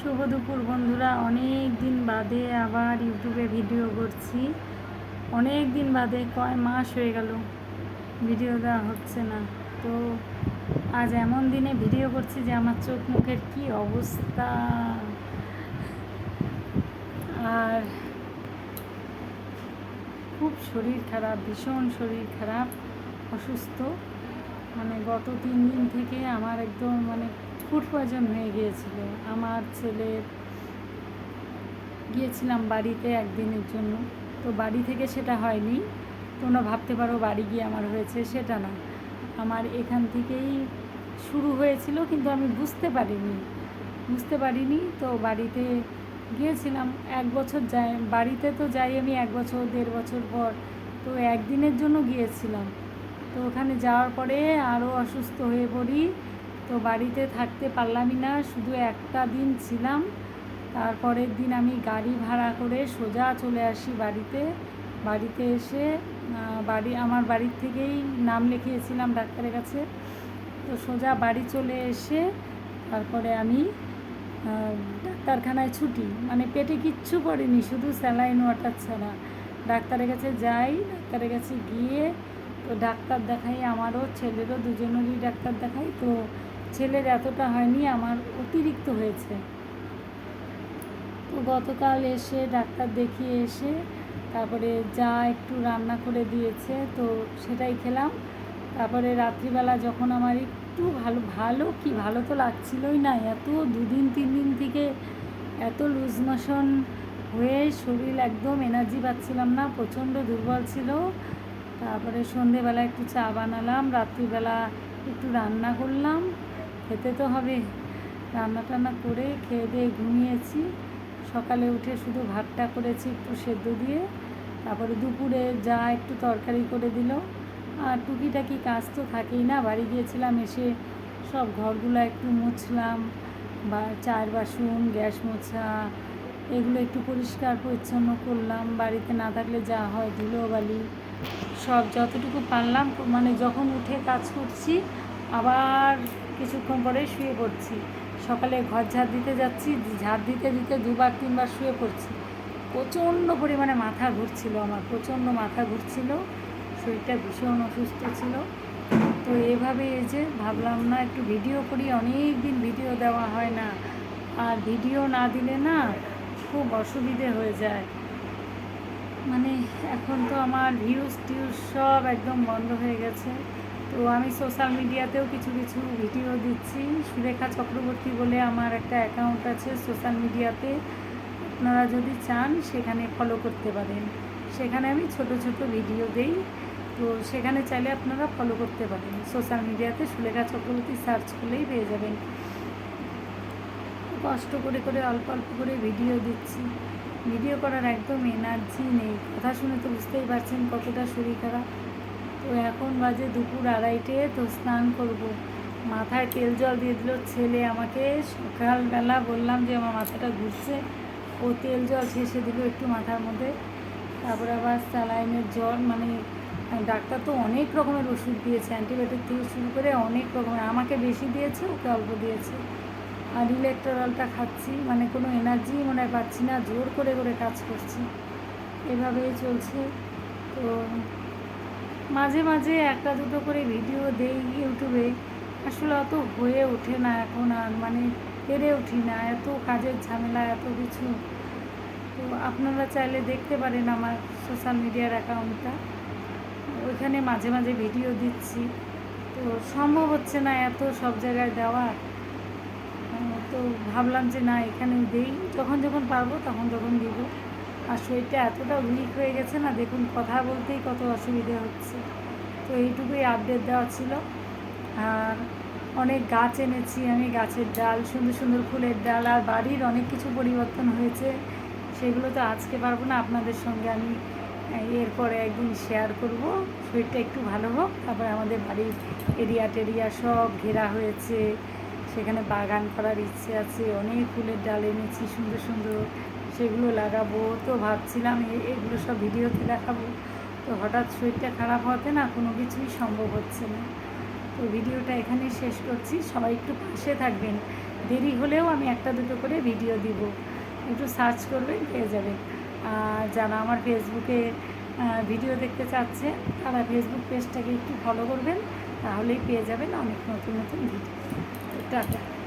শুভ দুপুর বন্ধুরা। অনেক দিন বাদে আবার ইউটিউবে ভিডিও করছি। অনেক দিন বাদে কয় মাস হয়ে গেল, ভিডিও দেওয়া হচ্ছে না। তো আজ এমন দিনে ভিডিও করছি যে আমার চোখ মুখের কী অবস্থা। আর খুব শরীর খারাপ, ভীষণ শরীর খারাপ, অসুস্থ। মানে গত তিন দিন থেকে আমার একদম মানে ফুড পয়জন হয়ে গিয়েছিল। আমার ছেলের গিয়েছিলাম বাড়িতে একদিনের জন্য। তো বাড়ি থেকে সেটা হয়নি। তোমরা ভাবতে পারো বাড়ি গিয়ে আমার হয়েছে সেটা না। আমার এখান থেকেই শুরু হয়েছিল কিন্তু আমি বুঝতে পারিনি। বুঝতে পারিনি তো বাড়িতে গিয়েছিলাম। এক বছর যাই, বাড়িতে তো যাই আমি এক বছর, দেড় বছর পর। তো একদিনের জন্য গিয়েছিলাম। তো ওখানে যাওয়ার পরে আরও অসুস্থ হয়ে পড়ি। তো বাড়িতে থাকতে পারলামই না, শুধু একটা দিন ছিলাম। তারপরের দিন আমি গাড়ি ভাড়া করে সোজা চলে আসি বাড়িতে। বাড়িতে এসে বাড়ি, আমার বাড়ির থেকেই নাম লিখিয়েছিলাম ডাক্তারের কাছে। তো সোজা বাড়ি চলে এসে তারপরে আমি ডাক্তারখানায় ছুটি। মানে পেটে কিচ্ছু পড়েনি, শুধু স্যালাইন ওয়াটার ছাড়া। ডাক্তারের কাছে যাই, ডাক্তারের কাছে গিয়ে তো ডাক্তার দেখাই, আমারও ছেলেরও, দুজনেরই ডাক্তার দেখাই। তো ছেলের এতটা হয়নি, আমার অতিরিক্ত হয়েছে। তো গতকাল এসে ডাক্তার দেখিয়ে এসে তারপরে যা একটু রান্না করে দিয়েছে, তো সেটাই খেলাম। তারপরে রাত্রিবেলা যখন আমার একটু ভালো ভালো কি ভালো তো লাগছিলই না, এত দুদিন তিন দিন থেকে এত লুজ মোশন হয়ে শরীর একদম এনার্জি পাচ্ছিলাম না, প্রচণ্ড দুর্বল ছিল। তারপরে সন্ধেবেলা একটু চা বানালাম, রাত্রিবেলা একটু রান্না করলাম। খেতে তো হবে। রান্না টান্না করে খেয়ে দিয়ে ঘুমিয়েছি। সকালে উঠে শুধু ভাতটা করেছি একটু সেদ্ধ দিয়ে। তারপরে দুপুরে যা একটু তরকারি করে দিল। আর টুকিটাকি কাজ তো থাকেই না, বাড়ি গিয়েছিলাম এসে সব ঘরগুলো একটু মুছলাম। বা চার বাসন, গ্যাস মোছা, এগুলো একটু পরিষ্কার পরিচ্ছন্ন করলাম। বাড়িতে না থাকলে যা হয় ধুলো বালি সব যতটুকু পারলাম মানে যখন উঠে কাজ করছি, আবার কিছুক্ষণ পরে শুয়ে পড়ছি। সকালে ঘর ঝাড় দিতে যাচ্ছি ঝাড় দিতে দিতে দুবার, তিনবার শুয়ে পড়ছি। প্রচণ্ড পরিমাণে মাথা ঘুরছিল আমার, প্রচণ্ড মাথা ঘুরছিল, শরীরটা ভীষণ অসুস্থ ছিল। তো এভাবে এই যে ভাবলাম না, একটু ভিডিও করি অনেক দিন ভিডিও দেওয়া হয় না। আর ভিডিও না দিলে না খুব অসুবিধে হয়ে যায়। মানে এখন তো আমার ভিউজ টিউজ সব একদম বন্ধ হয়ে গেছে। তো আমি সোশ্যাল মিডিয়াতেও কিছু কিছু ভিডিও দিচ্ছি। সুরেখা চক্রবর্তী বলে আমার একটা অ্যাকাউন্ট আছে সোশ্যাল মিডিয়াতে আপনারা যদি চান, সেখানে ফলো করতে পারেন। সেখানে আমি ছোট ছোট ভিডিও দেই। তো সেখানে চাইলে আপনারা ফলো করতে পারেন। সোশ্যাল মিডিয়াতে সুলেখা চক্রবর্তী সার্চ করলেই পেয়ে যাবেন। কষ্ট করে করে, অল্প অল্প করে ভিডিও দিচ্ছি। ভিডিও করার একদম এনার্জি নেই। কথা শুনে তো বুঝতেই পারছেন কতটা শরীর খারাপ। তো এখন বাজে দুপুর আড়াইটে, তো স্নান করব। মাথায় তেল জল দিয়ে দিল ছেলে আমাকে। সকালবেলা বললাম যে আমার মাথাটা ঘুরছে। ও তেল জল শেষে দিল একটু মাথার মধ্যে। তারপরে আবার স্যালাইনের জল মানে ডাক্তার তো অনেক রকমের ওষুধ দিয়েছে। অ্যান্টিবায়োটিক থেকে শুরু করে অনেক রকমের। আমাকে বেশি দিয়েছে, ওকে অল্প দিয়েছে। আর ইলেকট্রলটা খাচ্ছি মানে কোনো এনার্জি মনে হয় পাচ্ছি না। জোর করে করে কাজ করছি। এভাবেই চলছে। তো মাঝে মাঝে একটা দুটো করে ভিডিও দেই ইউটিউবে। আসলে অত হয়ে ওঠে না এখন আর মানে পেরে উঠি না, এত কাজের ঝামেলা, এত কিছু। তো আপনারা চাইলে দেখতে পারেন আমার সোশ্যাল মিডিয়ার অ্যাকাউন্টটা ওইখানে মাঝে মাঝে ভিডিও দিচ্ছি। তো সম্ভব হচ্ছে না এত সব জায়গায় দেওয়ার তো ভাবলাম যে না এখানেও দেই। যখন যখন পারব তখন যখন দিব। আর শরীরটা এতটা উইক হয়ে গেছে না, দেখুন কথা বলতেই কত অসুবিধে হচ্ছে। তো এইটুকুই আপডেট দেওয়া ছিল। আর অনেক গাছ এনেছি আমি, গাছের ডাল, সুন্দর সুন্দর ফুলের ডাল আর বাড়ির অনেক কিছু পরিবর্তন হয়েছে। সেগুলো তো আজকে পারব না, আপনাদের সঙ্গে আমি এরপরে একদিন শেয়ার করব। শরীরটা একটু ভালো হোক, তারপরে আমাদের বাড়ির এরিয়া টেরিয়া সব ঘেরা হয়েছে। সেখানে বাগান করার ইচ্ছে আছে, অনেক ফুলের ডাল এনেছি, সুন্দর সুন্দর সেগুলো লাগাবো। তো ভাবছিলাম এগুলো সব ভিডিওতে দেখাবো। তো হঠাৎ শরীরটা খারাপ হতে না কোনো কিছুই সম্ভব হচ্ছে না। তো ভিডিওটা এখানেই শেষ করছি। সবাই একটু পাশে থাকবেন। দেরি হলেও আমি একটা দুটো করে ভিডিও দিব। একটু সার্চ করবেন, পেয়ে যাবেন। আর যারা আমার ফেসবুকে ভিডিও দেখতে চাচ্ছে, তারা ফেসবুক পেজটাকে একটু ফলো করবেন, তাহলেই পেয়ে যাবেন অনেক নতুন নতুন ভিডিও। 对，对。